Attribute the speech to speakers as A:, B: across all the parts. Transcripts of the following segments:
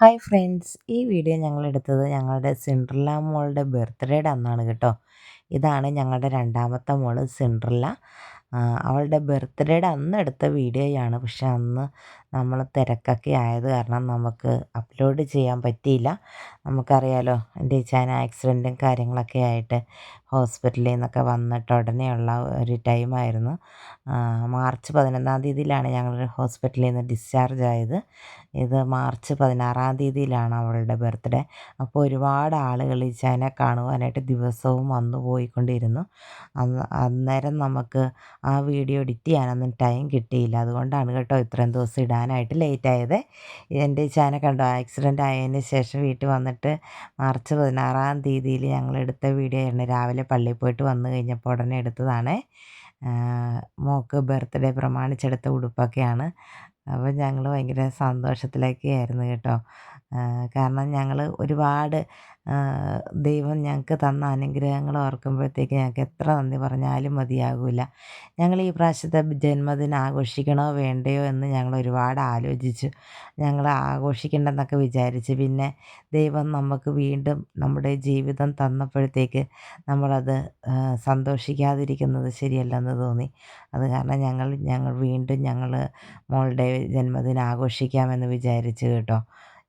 A: Hi friends ഈ video ഞങ്ങൾ എടുത്തത് ഞങ്ങളുടെ സിൻഡ്രല്ല മോളുടെ ബർത്ത്ഡേയുടെ അന്നാണ് കേട്ടോ. ഇതാണ് ഞങ്ങളുടെ രണ്ടാമത്തെ മോൾ സിൻഡ്രല്ല അവളുടെ ബർത്ത്ഡേയുടെ അന്ന് എടുത്ത വീഡിയോയാണ് പക്ഷെ അന്ന് നമ്മൾ തിരക്കൊക്കെ ആയത് കാരണം നമുക്ക് അപ്ലോഡ് ചെയ്യാൻ പറ്റിയില്ല. നമുക്കറിയാലോ എന്റെ ചേച്ചൻ ആക്സിഡന്റും കാര്യങ്ങളൊക്കെ ആയിട്ട് ഹോസ്പിറ്റലിൽ നിന്നൊക്കെ വന്നിട്ട് ഉടനെയുള്ള ഒരു ടൈമായിരുന്നു. മാർച്ച് പതിനൊന്നാം തീയതിയിലാണ് ഞങ്ങൾ ഹോസ്പിറ്റലിൽ നിന്ന് ഡിസ്ചാർജ് ആയത്. ഇത് മാർച്ച് പതിനാറാം തീയതിയിലാണ് അവളുടെ ബർത്ത്ഡേ. അപ്പോൾ ഒരുപാട് ആളുകൾ ഈ ചേനെ കാണുവാനായിട്ട് ദിവസവും വന്നു പോയിക്കൊണ്ടിരുന്നു. അന്ന് അന്നേരം നമുക്ക് ആ വീഡിയോ എഡിറ്റ് ചെയ്യാനൊന്നും ടൈം കിട്ടിയില്ല. അതുകൊണ്ടാണ് കേട്ടോ ഇത്രയും ദിവസം ഇടാനായിട്ട് ലേറ്റ് ആയത് എന്റെ ചേനെ കണ്ടോ. ആക്സിഡന്റ് ആയതിന് ശേഷം വീട്ടിൽ വന്നിട്ട് മാർച്ച് പതിനാറാം തീയതിയിൽ ഞങ്ങൾ എടുത്ത വീഡിയോ ആയിരുന്നു. രാവിലെ പള്ളിയിൽ പോയിട്ട് വന്നു കഴിഞ്ഞപ്പോൾ ഉടനെ എടുത്തതാണ്. മോക്ക് ബർത്ത്ഡേ പ്രമാണിച്ചെടുത്ത ഉടുപ്പൊക്കെയാണ്. അപ്പോൾ ഞങ്ങൾ ഭയങ്കര സന്തോഷത്തിലൊക്കെ ആയിരുന്നു കേട്ടോ കാരണം ഞങ്ങൾ ഒരുപാട് ദൈവം ഞങ്ങൾക്ക് തന്ന അനുഗ്രഹങ്ങൾ ഓർക്കുമ്പോഴത്തേക്ക് ഞങ്ങൾക്ക് എത്ര നന്ദി പറഞ്ഞാലും മതിയാകില്ല ഞങ്ങൾ ഈ പ്രാവശ്യത്തെ ജന്മദിനം ആഘോഷിക്കണോ വേണ്ടയോ എന്ന് ഞങ്ങൾ ഒരുപാട് ആലോചിച്ചു. ഞങ്ങൾ ആഘോഷിക്കണ്ടെന്നൊക്കെ വിചാരിച്ചു പിന്നെ ദൈവം നമുക്ക് വീണ്ടും നമ്മുടെ ജീവിതം തന്നപ്പോഴത്തേക്ക് നമ്മളത് സന്തോഷിക്കാതിരിക്കുന്നത് ശരിയല്ലെന്ന് തോന്നി. അത് കാരണം ഞങ്ങൾ ഞങ്ങൾ വീണ്ടും ഞങ്ങൾ മോളുടെ ജന്മദിനം ആഘോഷിക്കാമെന്ന് വിചാരിച്ചു കേട്ടോ.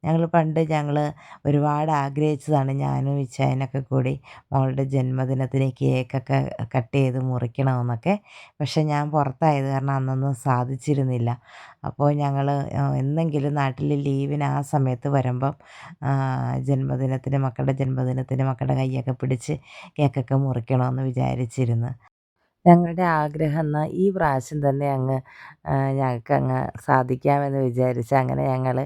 A: ഞങ്ങൾ പണ്ട് ഞങ്ങൾ ഒരുപാട് ആഗ്രഹിച്ചതാണ് ഞാനും ഇച്ചായനൊക്കെ കൂടി മോളുടെ ജന്മദിനത്തിന് കേക്കൊക്കെ കട്ട് ചെയ്ത് മുറിക്കണമെന്നൊക്കെ. പക്ഷേ ഞാൻ പുറത്തായത് കാരണം അന്നൊന്നും സാധിച്ചിരുന്നില്ല. അപ്പോൾ ഞങ്ങൾ എന്നെങ്കിലും നാട്ടിൽ ലീവിന് ആ സമയത്ത് വരുമ്പം ജന്മദിനത്തിന് മക്കളുടെ ജന്മദിനത്തിന് മക്കളുടെ കൈയൊക്കെ പിടിച്ച് കേക്കൊക്കെ മുറിക്കണമെന്ന് വിചാരിച്ചിരുന്നു. ഞങ്ങളുടെ ആഗ്രഹം എന്നാൽ ഈ പ്രാവശ്യം തന്നെ അങ്ങ് ഞങ്ങൾക്കങ്ങ് സാധിക്കാമെന്ന് വിചാരിച്ച് അങ്ങനെ ഞങ്ങൾ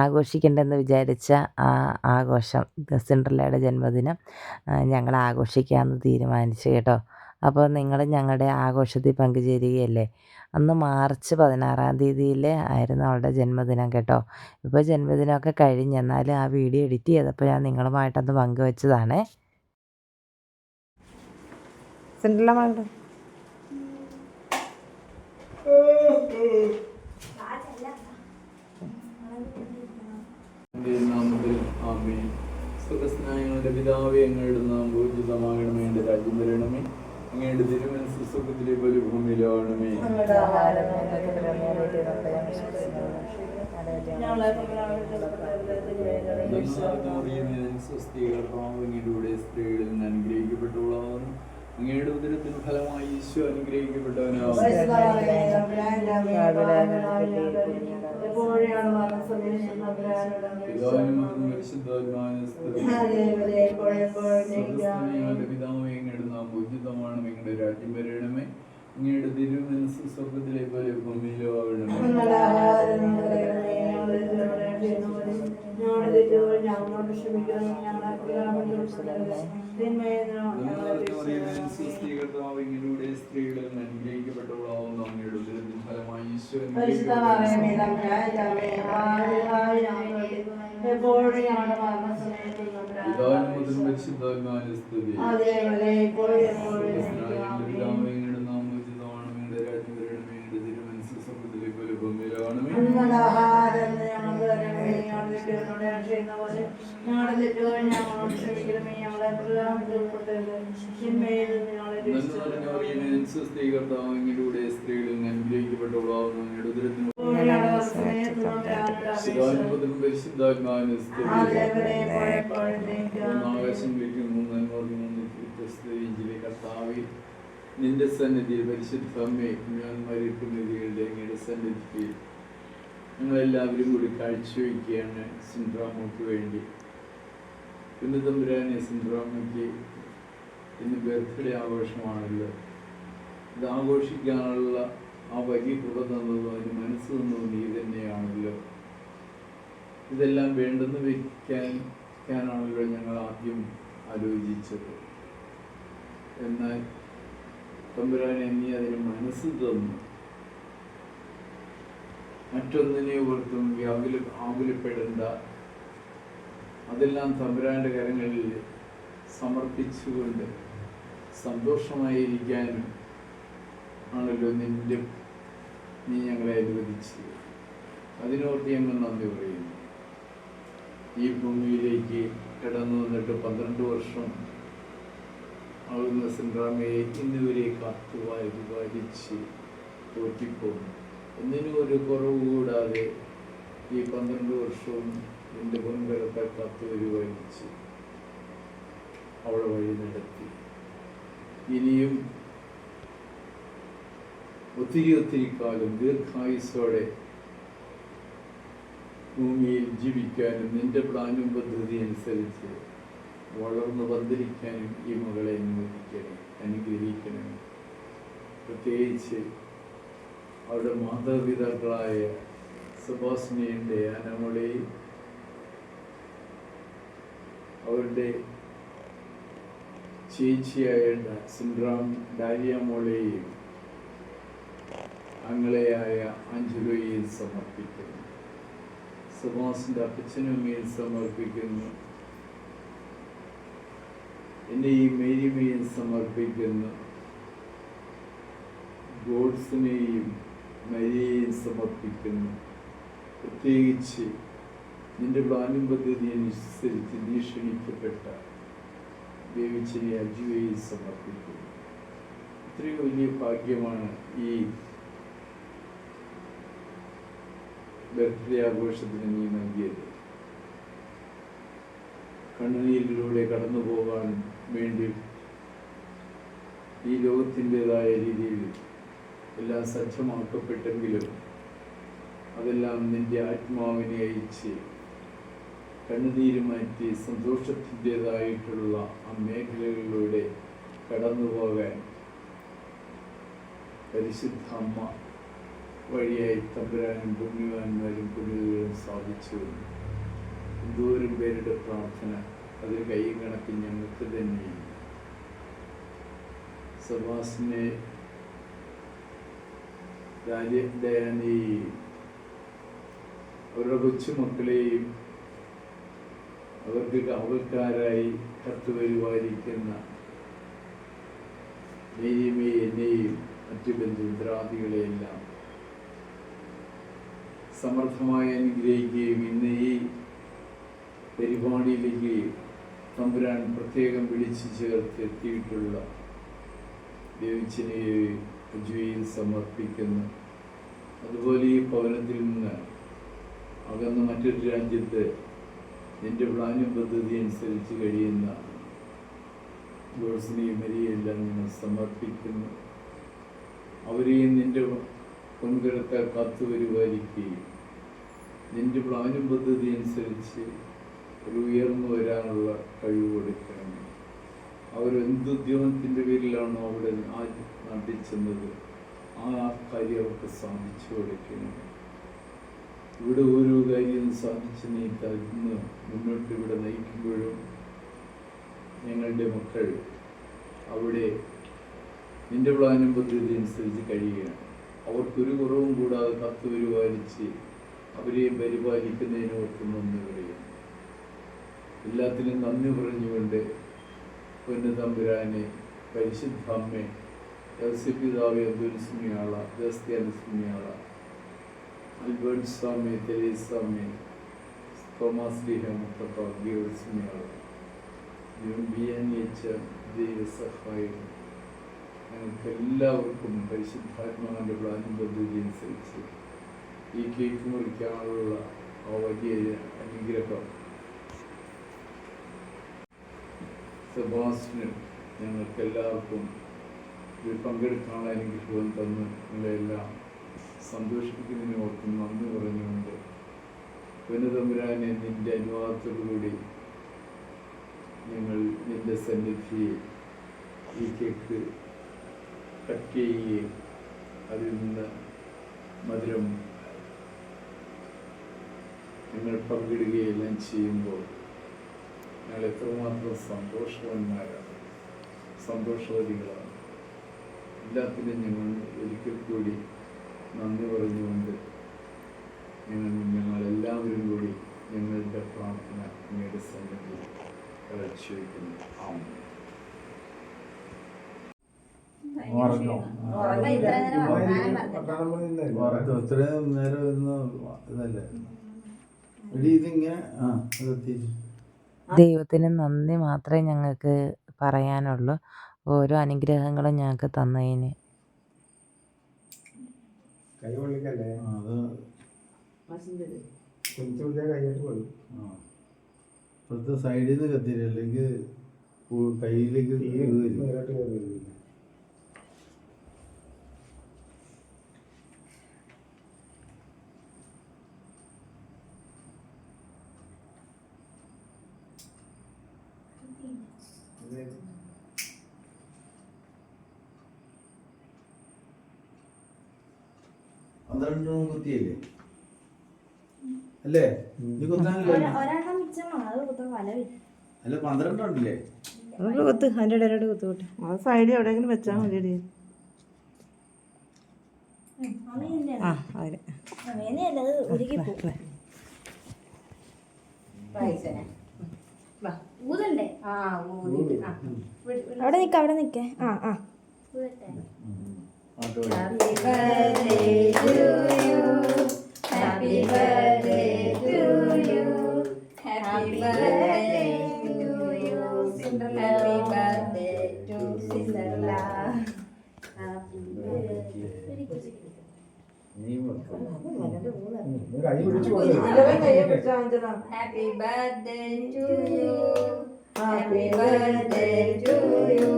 A: ആഘോഷിക്കേണ്ടെന്ന് വിചാരിച്ച ആ ആഘോഷം സിൻഡ്രല്ലയുടെ ജന്മദിനം ഞങ്ങൾ ആഘോഷിക്കാമെന്ന് തീരുമാനിച്ചു കേട്ടോ. അപ്പോൾ നിങ്ങൾ ഞങ്ങളുടെ ആഘോഷത്തിൽ പങ്കുചേരുകയല്ലേ? അന്ന് മാർച്ച് പതിനാറാം തീയതിയിൽ ആയിരുന്നു അവളുടെ ജന്മദിനം കേട്ടോ. ഇപ്പോൾ ജന്മദിനമൊക്കെ കഴിഞ്ഞ് എന്നാലും ആ വീഡിയോ എഡിറ്റ് ചെയ്തപ്പോൾ ഞാൻ നിങ്ങളുമായിട്ടൊന്ന് പങ്കുവച്ചതാണേ. സിൻഡ്രല്ല
B: സുഖസ്നായങ്ങളുടെ പിതാവെ അങ്ങയുടെ നാം പൂജിതമാകണമേ എന്റെ രാജ്യം വരണമേ. അങ്ങയുടെ തിരുമനസ് സുഖത്തിലെ പോലെ ഭൂമിയിലാവണമേ സ്വസ്തികർത്താവിലൂടെ സ്ത്രീകളിൽ നിന്ന് അനുഗ്രഹിക്കപ്പെട്ടവളാകുന്നു. അങ്ങയുടെ ഉദരത്തിന് ഫലമായി ഈശോ അനുഗ്രഹിക്കപ്പെട്ടവനാവും. പിതാവ് എങ്ങയുടെ നാം രാജ്യം വരണമേ. അങ്ങയുടെ തിരുമനസ് സ്വർഗത്തിലെ പോലെ ഭൂമിയിലോ ആകണമേ ഞങ്ങളോട് ക്ഷമിക്കണം ഞങ്ങളെ സ്ത്രീകളിൽ അനുഗ്രഹിക്കപ്പെട്ടവളാവുന്ന അങ്ങയുടെ ഉദരത്തിൻ ഫലമായി ഈശ്വരൻ പിതാവിനും പരിശുദ്ധാത്മാവിന്റെ സ്തുതി. പിതാവിങ്ങളുടെ നാമോചിതമാണ് നിങ്ങളുടെ രാജ്യം വരണമേ തിരുമനസ് സ്വർഗത്തിലെ പോലെ ഭൂമിയിലാണമേ ഞങ്ങളുടെ തെറ്റുകൾ ഞങ്ങളോട് ക്ഷമിക്കണമേ ഞങ്ങളെ സ്വസ്ഥീകർത്താവിലൂടെ സ്ത്രീകളിൽ അനുഗ്രഹിക്കപ്പെട്ടവളാവുന്നു അങ്ങയുടെ ഉദരത്തിന് ആകാശം വിളിക്കുന്നു കർത്താവി നിന്റെ സന്നിധി പരിശുദ്ധ അമ്മേ ഞാൻ മരിക്കുന്നതികളുടെ അങ്ങയുടെ സന്നിധിയിൽ ഞങ്ങളെല്ലാവരും കൂടി കാഴ്ചവെക്കുകയാണ് സിൻഡ്രാമോക്ക് വേണ്ടി. ഇന്ന് തമ്പുരാനെ സിൻഡ്രാമയ്ക്ക് ഇന്ന് ബർത്ത്ഡേ ആഘോഷമാണല്ലോ. ഇത് ആഘോഷിക്കാനുള്ള ആ വലിയ കൃപ തന്നതും അതിന് മനസ്സ് തന്നതും നീ തന്നെയാണല്ലോ. ഇതെല്ലാം വേണ്ടെന്ന് വയ്ക്കാനാണല്ലോ ഞങ്ങൾ ആദ്യം ആലോചിച്ചത്. എന്നാൽ തമ്പുരാനെ നീ അതിന് മനസ്സ് തന്നു. മറ്റൊന്നിനെ ഓർത്തും വ്യാകുല ആകുലപ്പെടേണ്ട. അതെല്ലാം തമ്പുരാന്റെ കരങ്ങളിൽ സമർപ്പിച്ചുകൊണ്ട് സന്തോഷമായിരിക്കാനും ആണല്ലോ നിന്റെ നീ ഞങ്ങളെ അനുവദിച്ചത്. അതിനോർത്ത് ഞങ്ങൾ നന്ദി പറയുന്നു. ഈ ഭൂമിയിലേക്ക് കിടന്നു വന്നിട്ട് പന്ത്രണ്ട് വർഷം ആകുന്ന സിൻഡ്രാമയെ ഇന്നുവരെ കാത്തുവായി പരിപാലിച്ച് പോറ്റിപ്പോന്നു ഒന്നിനും ഒരു കുറവ് കൂടാതെ ഈ പന്ത്രണ്ട് വർഷവും എന്റെ പൊൻകരത്തെ കത്ത് പരിപാലിച്ച് അവളെ വഴി നടത്തി. ഇനിയും ഒത്തിരി ഒത്തിരി കാലം ദീർഘായുസോടെ ഭൂമിയിൽ ജീവിക്കാനും നിന്റെ പ്ലാനും പദ്ധതി അനുസരിച്ച് വളർന്നു പന്തലിക്കാനും ഈ മകളെ അനുവദിക്കണം അനുഗ്രഹിക്കണം. പ്രത്യേകിച്ച് അവരുടെ മാതാപിതാക്കളായ സുഭാഷിനിയുടെ അനമളെയും അവരുടെ ചേച്ചിയായ സിൻഡ്രാം ഡാരിയമോളെയും അങ്ങളെയായ അഞ്ജുലയെയും സമർപ്പിക്കുന്നു. സുഭാസിന്റെ അപ്പച്ചനും സമർപ്പിക്കുന്നു. എന്റെ ഈ മേരിമയും സമർപ്പിക്കുന്നു. ഗോഡ്സിനെയും മരിയെയും സമർപ്പിക്കുന്നു. പ്രത്യേകിച്ച് നിന്റെ പ്ലാനും പദ്ധതി അനുസരിച്ച് നീ ക്ഷണിക്കപ്പെട്ട ദേവിച്ചിനെ അജുവയും സമർപ്പിക്കുന്നു. ഇത്രയും വലിയ ഭാഗ്യമാണ് ഈ ബർത്ത്ഡേ ആഘോഷത്തിന് നീ നൽകിയത്. കണ്ണുനീരിലൂടെ കടന്നു പോകാൻ വേണ്ടി ഈ ലോകത്തിന്റെതായ രീതിയിൽ എല്ലാം സജ്ജമാക്കപ്പെട്ടെങ്കിലും അതെല്ലാം നിന്റെ ആത്മാവിനെ അയച്ച് കണ്ണുനീര് മാറ്റി സന്തോഷത്തിന്റെതായിട്ടുള്ള ആ മേഖലകളിലൂടെ കടന്നു പോകാൻ പരിശുദ്ധ അമ്മ വഴിയായി തമ്പുരാനും പുണ്യവാന്മാരും പുണ്യതകളും സാധിച്ചു. എന്തോരം പേരുടെ പ്രാർത്ഥന അത് കൈ കണക്കി ഞങ്ങൾക്ക് തന്നെയാണ്. സഭാസിനെ രാജദയാനെയും അവരുടെ കൊച്ചുമക്കളെയും അവർക്ക് കാവൽക്കാരായി കത്ത് വരുവായിരിക്കുന്ന നെയ്യമേ എന്നെയും മറ്റു ബന്ധുദ്രാദികളെയെല്ലാം സമർത്ഥമായി അനുഗ്രഹിക്കുകയും ഇന്ന് ഈ പരിപാടിയിലേക്ക് തമ്പുരാൻ പ്രത്യേകം വിളിച്ചു ചേർത്ത് എത്തിയിട്ടുള്ള ദേവിച്ചനെയും അജുവയും സമർപ്പിക്കുന്നു. അതുപോലെ ഈ ഭവനത്തിൽ നിന്ന് അകന്ന് മറ്റൊരു രാജ്യത്ത് എന്റെ പ്ലാനും പദ്ധതി അനുസരിച്ച് കഴിയുന്ന ജോൾസിനെയും മരിയെല്ലാം നിങ്ങൾ സമർപ്പിക്കുന്നു. അവരെയും നിന്റെ പൊൻകരത്താൽ കാത്തു വരുവായിരിക്കുകയും നിന്റെ പ്ലാനും പദ്ധതി അനുസരിച്ച് ഒരു ഉയർന്നു വരാനുള്ള കഴിവ് കൊടുക്കണം അവരെന്ത് ഉദ്യമത്തിന്റെ പേരിലാണോ അവിടെ ആ നാട്ടിൽ ചെന്നത് ആ കാര്യം അവർക്ക് സാധിച്ചു കൊടുക്കണം. ഇവിടെ ഓരോ കാര്യം സാധിച്ച് നീ മുന്നോട്ട് ഇവിടെ നയിക്കുമ്പോഴും ഞങ്ങളുടെ മക്കൾ അവിടെ നിന്റെ പ്ലാനും പദ്ധതി അനുസരിച്ച് കഴിയുകയാണ്. അവർക്കൊരു കുറവും കൂടാതെ കത്ത് പരിപാലിച്ച് അവരെയും പരിപാലിക്കുന്നതിനോർക്കും നന്ദി പറയുന്നു എല്ലാത്തിനും നന്ദി പറഞ്ഞുകൊണ്ട് പൊന്നു തമ്പുരാനെ പരിശുദ്ധ അമ്മേ യവസിപ്പിതാവ് അബ്ദുൽസ്മിയാള ദസ്ത്യാനുസ്മിയാള അൽബർട്ട് സ്വാമി തെരേസ് സ്വാമി തോമസ് ലിഹ മുത്തപ്പ ഗിയോസ്മിയാള എച്ച് ദൈവസഹായം. ഞങ്ങൾക്ക് എല്ലാവർക്കും പരിശുദ്ധാത്മാവിന്റെ പ്ലാനും പദ്ധതി അനുസരിച്ച് ഈ കേക്ക് മുറിക്കാനുള്ള ആ വലിയ അനുഗ്രഹം സെബാസ്റ്റിനും ഞങ്ങൾക്ക് എല്ലാവർക്കും ഇതിൽ പങ്കെടുക്കാനുള്ള അനുഗ്രഹവും തന്ന് നിങ്ങളെല്ലാം സന്തോഷിപ്പിക്കുന്നതിന് ഓർക്കും നന്ദി പറഞ്ഞുകൊണ്ട് പുനതമ്പുരാനെ നിന്റെ അനുവാദത്തോടുകൂടി ഞങ്ങൾ നിന്റെ സന്നിധിയെ ഈ കേക്ക് കട്ട് ചെയ്യുകയും അതിൽ നിന്ന് മധുരം ഞങ്ങൾ പങ്കിടുകയെല്ലാം ചെയ്യുമ്പോൾ ഞങ്ങൾ എത്രമാത്രം സന്തോഷവാന്മാരാണ്. സന്തോഷവതികളാണ്. എല്ലാത്തിനും ഞങ്ങൾ ഒരിക്കൽ കൂടി നന്ദി പറഞ്ഞുകൊണ്ട് ഞങ്ങൾ ഞങ്ങളെല്ലാവരും കൂടി ഞങ്ങളുടെ പ്രാർത്ഥന അങ്ങയുടെ സന്നിധിയിൽ കാഴ്ചവെക്കുന്നു.
C: വാർത്ത ഇത്രയും നേരം ഇതല്ലേ? എടി ഇതിങ്ങനെ ആ അത് എത്തിയിട്ട്
A: ദൈവത്തിന് നന്ദി മാത്രമേ ഞങ്ങൾക്ക് പറയാനുള്ളൂ. ഓരോ അനുഗ്രഹങ്ങളും ഞങ്ങൾക്ക് തന്നതിന്
D: സൈഡിൽ നിന്ന്
C: പൊള്ളിക്കല്ലേ കയ്യിലേക്ക്
D: കുഞ്ചു കുടിയാ കൈയിട്ട് പോയി
C: ആ ഇപ്പോഴത്തെ സൈഡിൽ നിന്ന് കത്തിയില്ല അല്ലെങ്കിൽ പു- കയ്യിലേക്ക് പന്ത്രണ്ടെണ്ണം കുത്തിയില്ലേ? അല്ലേ? ഇത് കുത്താനല്ലേ അല്ല പന്ത്രണ്ടുണ്ടല്ലേ ഉണ്ടല്ലേ
A: നമുക്ക് കുത്ത്. അതിന്റെ ഇടയിലോട്ട് കുത്തു കൂട്ടെ.
E: അത് സൈഡിൽ എവിടെയെങ്കിലും വെച്ചാൽ മതി
A: ആ അതിന്
F: ആ അവിടെ നിക്ക അവിടെ നിക്കേ ആ ആ ഊതട്ടെ. Happy birthday to you
E: happy birthday to you happy birthday to you happy
F: അത് കുറച്ച് കട്ട് ചെയ്ത്
G: happy birthday to you happy birthday
F: to you.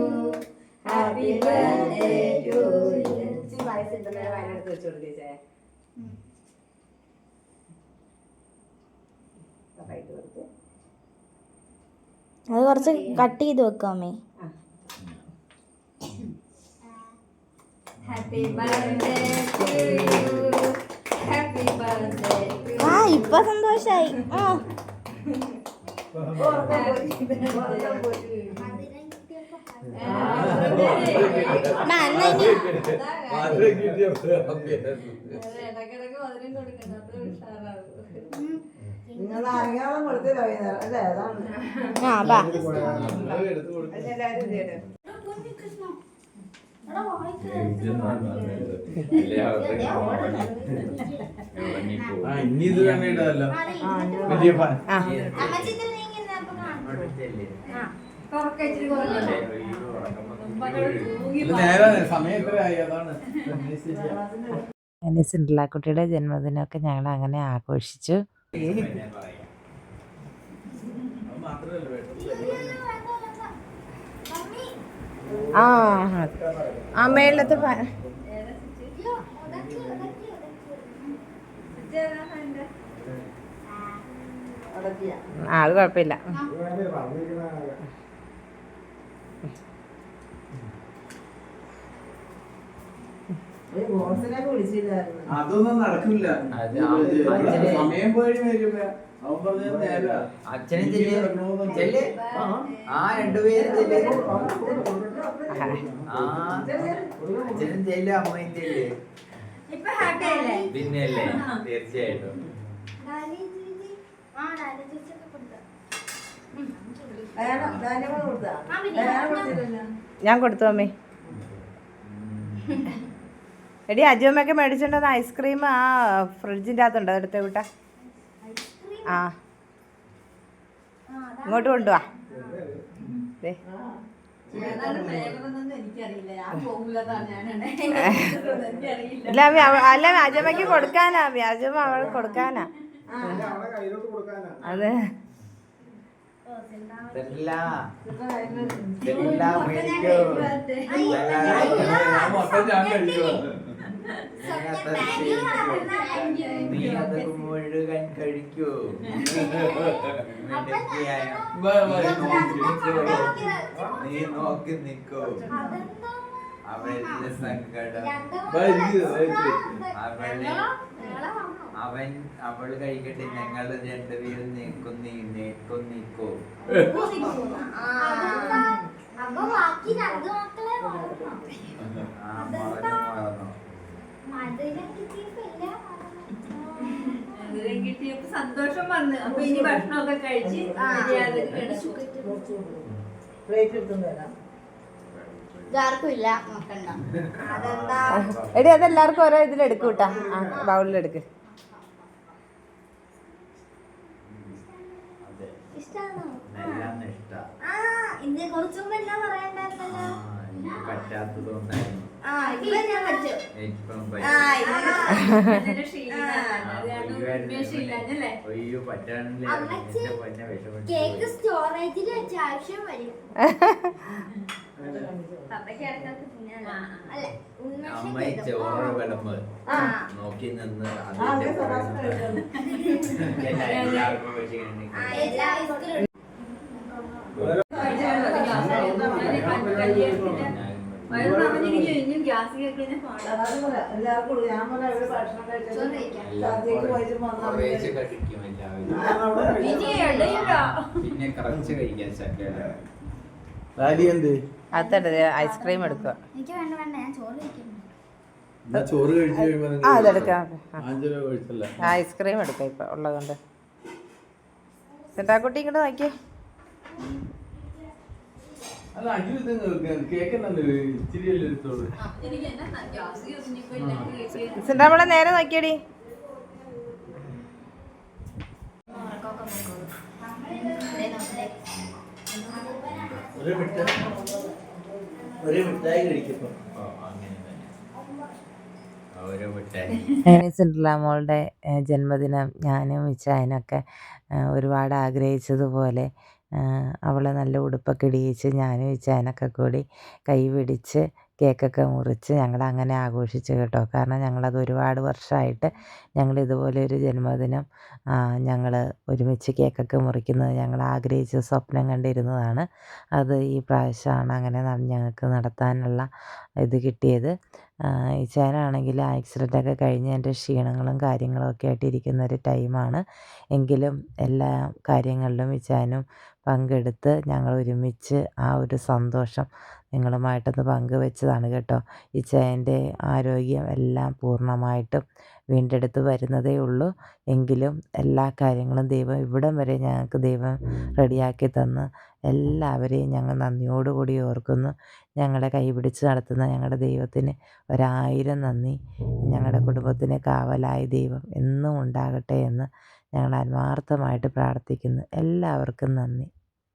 F: Happy birthday to you. ഇനി
C: മധുരം കിട്ടിയപ്പോ
G: ഇടക്കിടക്ക് മധുരം കൊടുക്കണം അത്ര ഉഷാറാവും
E: നിങ്ങൾ അറിയാതെ കൊടുത്തില്ല വൈകുന്നേരം അല്ലേ അതാണ്
F: ആ.
C: ആ ഇനി ഇത് തന്നെ ഇടാല്ലോ വലിയ ഫാൻ
G: കുറക്കെ ഇച്ചിരി കുറഞ്ഞോ
C: ഇത് നേരെ സമയം എത്രയായി അതാണ്
A: അങ്ങനെ സിൻഡ്ലാക്കുട്ടിയുടെ ജന്മദിനമൊക്കെ ഞങ്ങൾ അങ്ങനെ ആഘോഷിച്ചു. ആ ആ മേളത്തെ അത് കുഴപ്പമില്ല.
C: അതൊന്നും നടക്കില്ല സമയം പോയി
H: അച്ഛനും ചെല്ല് ആ രണ്ടുപേരും ചെല്ല്. ആ അച്ഛനും ചെല്ല് അമ്മയും ചെല്ല്.
G: ഇപ്പൊ ഹാപ്പി അല്ലേ?
H: പിന്നെയല്ലേ? തീർച്ചയായിട്ടും.
A: ഞാൻ കൊടുത്തു അമ്മേ. എടി അജുമ്മയൊക്കെ മേടിച്ചിട്ടുണ്ടെന്ന് ഐസ്ക്രീം ആ ഫ്രിഡ്ജിന്റെ അകത്തുണ്ട്. അതെടുത്ത് കൂട്ട ആ. ഇങ്ങോട്ട് കൊണ്ടുവാ. ദേ. ഇല്ല അല്ല അജമ്മയ്ക്ക് കൊടുക്കാനാ അമ്മി. അജുമ്മ അവൾ കൊടുക്കാനാ.
D: അവളെ കയ്യിലോട്ട് കൊടുക്കാനാ
A: അതെ.
H: മേടിക്കോ.
C: ഞാൻ മൊത്തം ഞാൻ
H: അത് മുഴുവൻ കഴിക്കൂ. നീ നോക്കി നിക്കൂ അവന്റെ സങ്കടം. അവളെ അവൻ അവൾ കഴിക്കട്ടെ ഞങ്ങൾ രണ്ടുപേരും നീക്കും നീ നീക്കും. മറന്നു
F: മധുരം
G: കിട്ടിയപ്പോ സന്തോഷം വന്ന്. അപ്പൊ ഇനി ഭക്ഷണമൊക്കെ കഴിച്ച്
E: പ്ലേറ്റ് എടുത്തു തരാം
A: എടി അതെല്ലാവർക്കും ഓരോ ഇതിലെടുക്കൂട്ടാ ബൗളിലെടുക്ക്
F: ഇഷ്ടാണോ
H: എല്ലാം ഇഷ്ടാ
F: ആ ഇന്ന് കുറച്ചു മുമ്പ് എന്നാ
H: ആ,
F: പറയണ്ടായിരുന്നല്ലോ
H: എനിക്ക് പറ്റാത്തത് കൊണ്ടായിരുന്നു
F: ആ ഇപ്പൊ ഞാൻ പറ്റും
H: ഇപ്പം
F: ആ
G: അതിന്റെ ക്ഷീണമാണ്. അത് കാരണം ഉന്മേഷമില്ലാഞ്ഞല്ലേ?
H: അയ്യോ പറ്റാണ്ടില്ല
F: അമ്മച്ചി,
H: എന്റെ പൊന്നെ വിഷമിച്ചു
F: കേക്ക് സ്റ്റോറേജിൽ വെച്ച ആവശ്യം വരും
H: അമ്മ. ചോറ് വിളമ്പ്
F: ആ.
H: നോക്കി നിന്ന് അതിന്റെ എല്ലാവർക്കും
E: ഞാൻ ഇവിടെ ഭക്ഷണം
A: അതെടുത്ത് ഐസ്ക്രീം എടുക്കുക.
F: എനിക്ക് വേണ്ട വേണ്ട. ഞാൻ ചോറ് കഴിക്കുന്നു
C: എന്നാ ചോറ് കഴിച്ചു കഴിയുമ്പോ
A: ആ
C: നിങ്ങൾ
A: അതെടുക്കാം
C: ആഞ്ചലോ കഴിച്ചല്ല?
A: ഐസ്ക്രീം എടുക്കാം ഇപ്പൊ ഉള്ളതുകൊണ്ട്. സെറ്റാക്കുട്ടി ഇങ്ങോട്ട് നോക്കിയേ
C: അല്ല അഖിൽ ഇത് കേക്ക് തന്നെ ഇച്ചിരി അല്ലേ എടുത്തോളൂ
G: എനിക്ക് എന്നാ കേക്ക്
A: നമ്മളെ നേരെ നോക്കിയടി.
C: ഒരു മിഠായി ഒരു മിഠായി കഴിക്കപ്പോ.
A: മോളുടെ ജന്മദിനം ഞാനും ഇച്ചായനൊക്കെ ഒരുപാട് ആഗ്രഹിച്ചതുപോലെ അവളെ നല്ല ഉടുപ്പൊക്കെ ഇടിയിച്ച് ഞാനും ഇച്ചായനൊക്കെ കൂടി കൈ പിടിച്ച് കേക്കൊക്കെ മുറിച്ച് ഞങ്ങളങ്ങനെ ആഘോഷിച്ചു കേട്ടോ. കാരണം ഞങ്ങളത് ഒരുപാട് വർഷമായിട്ട് ഞങ്ങളിതുപോലെ ഒരു ജന്മദിനം ഞങ്ങൾ ഒരുമിച്ച് കേക്കൊക്കെ മുറിക്കുന്നത് ഞങ്ങൾ ആഗ്രഹിച്ച് സ്വപ്നം കണ്ടിരുന്നതാണ്. അത് ഈ പ്രാവശ്യമാണ് അങ്ങനെ ഞങ്ങൾക്ക് നടത്താനുള്ള ഇത് കിട്ടിയത്. ഇച്ചാനാണെങ്കിൽ ആക്സിഡന്റൊക്കെ കഴിഞ്ഞ് എന്റെ ക്ഷീണങ്ങളും കാര്യങ്ങളൊക്കെ ആയിട്ട് ഇരിക്കുന്ന ഒരു ടൈമാണ് എങ്കിലും എല്ലാ കാര്യങ്ങളിലും ഇച്ചാനും പങ്കെടുത്ത് ഞങ്ങൾ ഒരുമിച്ച് ആ ഒരു സന്തോഷം നിങ്ങളുമായിട്ടൊന്ന് പങ്കുവെച്ചതാണ് കേട്ടോ. ഇച്ചായന്റെ ആരോഗ്യം എല്ലാം പൂർണമായിട്ടും വീണ്ടെടുത്ത് വരുന്നതേ ഉള്ളൂ. എങ്കിലും എല്ലാ കാര്യങ്ങളും ദൈവം ഇവിടം വരെ ഞങ്ങൾക്ക് ദൈവം റെഡിയാക്കി തന്ന്. എല്ലാവരെയും ഞങ്ങൾ നന്ദിയോടുകൂടി ഓർക്കുന്നു. ഞങ്ങളെ കൈപിടിച്ച് നടത്തുന്ന ഞങ്ങളുടെ ദൈവത്തിന് ഒരായിരം നന്ദി. ഞങ്ങളുടെ കുടുംബത്തിന് കാവലായ ദൈവം എന്നും ഉണ്ടാകട്ടെ എന്ന് ഞങ്ങൾ ആത്മാർത്ഥമായിട്ട് പ്രാർത്ഥിക്കുന്നു. എല്ലാവർക്കും നന്ദി.